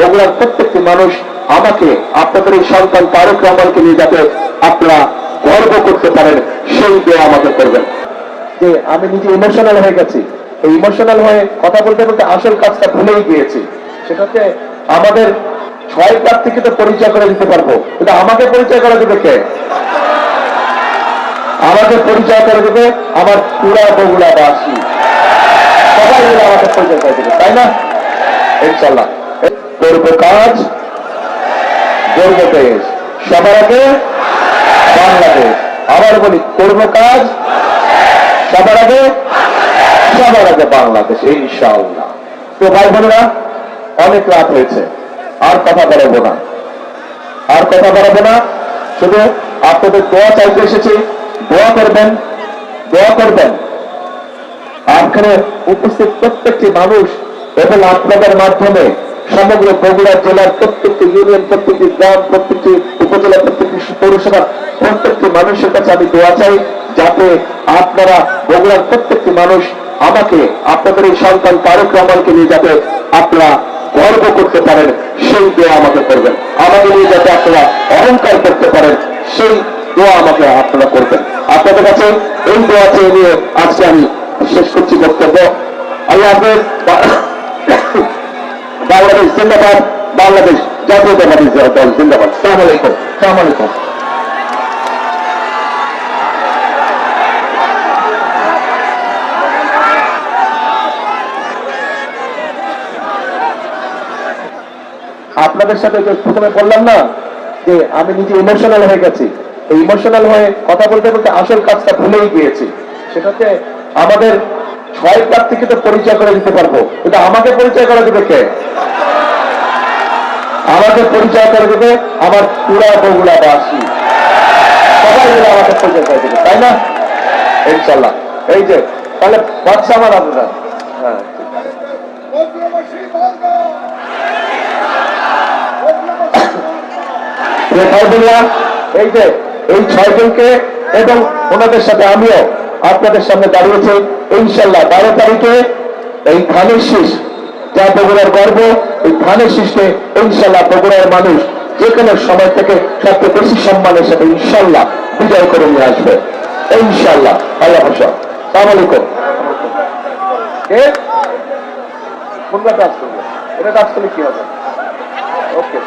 বগুড়ার প্রত্যেকটি মানুষ আমাকে, আপনাদের এই সন্তান তারক রহমানকে নিয়ে যাতে আপনারা গর্ব করতে পারেন, সেই দোয়া আমাকে করবেন। যে আমি নিজে ইমোশনাল হয়ে গেছি। এই ইমোশনাল হয়ে কথা বলতে বলতে আসল কাজটা ভুলেই গিয়েছি। সেটা হচ্ছে আমাদের ছয় থেকে তো পরিচয় করে দিতে পারব। কিন্তু আমাকে পরিচয় করে দেবে কে? আমাকে পরিচয় করে দেবে আমার পুরা বগুড়া বাসী সবাই আমাকে পরিচয় করে দেবে, তাই না? ইনশাল্লাহ করব কাজ করব দেশ সবার আগে বাংলাদেশ। আবার বলি করব কাজ সবার আগে সবার আগে বাংলাদেশ, ইনশাআল্লাহ। তো ভাই বোনেরা, অনেক রাত হয়েছে, আর কথা বলব না। আর কথা বলব না, শুধু আপনাদের দোয়া চাইতে এসেছি, দোয়া করবেন দোয়া করবেন। এখানে উপস্থিত প্রত্যেকটি মানুষ এবং আপনাদের মাধ্যমে সমগ্র বগুড়া জেলার প্রত্যেকটি ইউনিয়ন প্রত্যেকটি গ্রাম, প্রত্যেকটি উপজেলা, প্রত্যেকটি পৌরসভা প্রত্যেকটি মানুষের কাছে আমি দোয়া চাই যাতে আপনারা বগুড়ার প্রত্যেকটি মানুষ আমাকে, আপনাদের এই সন্তান তারক রহমানকে নিয়ে যাতে আপনারা গর্ব করতে পারেন, সেই দোয়া আমাকে করবেন। আমাকে নিয়ে যাতে আপনারা অহংকার করতে পারেন, সেই দোয়া আমাকে আপনারা করবেন। আপনাদের কাছে এই দোয়া চেয়ে নিয়ে আজকে আমি শেষ করছি বক্তব্য। আল্লাহ হাফেজ। বাংলাদেশ জিন্দাবাদ, বাংলাদেশ জাতীয়তাবাদী দল জিন্দাবাদ। সালাম আলাইকুম সালাম আলাইকুম। আপনাদের সাথে প্রথমে বললাম না, যে আমি নিজে ইমোশনাল হয়ে গেছি। ইমোশনাল হয়ে কথা বলতে বলতে আসল কাজটা ভুলেই গিয়েছি। সেটাতে হচ্ছে আমাদের ছয় প্রার্থীকে তো পরিচয় করে দিতে পারব। কিন্তু আমাকে পরিচয় করে দেবে কে? আমাকে পরিচয় করে দেবে আমার পুরা বগুড়া বাসী। সবাই মিলে আমাকে পরিচয় করে দেবে, তাই না? ইনশাল্লাহ এই যে, তাহলে বাচ্চা আমার আপনারা। হ্যাঁ এই যে, এই ছয়জনকে এবং ওনাদের সাথে আমিও। আপনাদের সামনে দাঁড়িয়েছি ইনশাল্লাহ বারো তারিখে এই ধানের শীষ, যা বগুড়ার গর্ব, এই ধানের শীষকে ইনশাল্লাহ বগুড়ার মানুষ যে কোনো সময় থেকে সবচেয়ে বেশি সম্মানের সাথে ইনশাল্লাহ বিজয় করে নিয়ে আসবে। ইনশাল্লাহ আল্লাহ হাফিজ সালাম আলাইকুম। কোনটা কাজ করবে এটা কাজ করলে কি হবে? ওকে।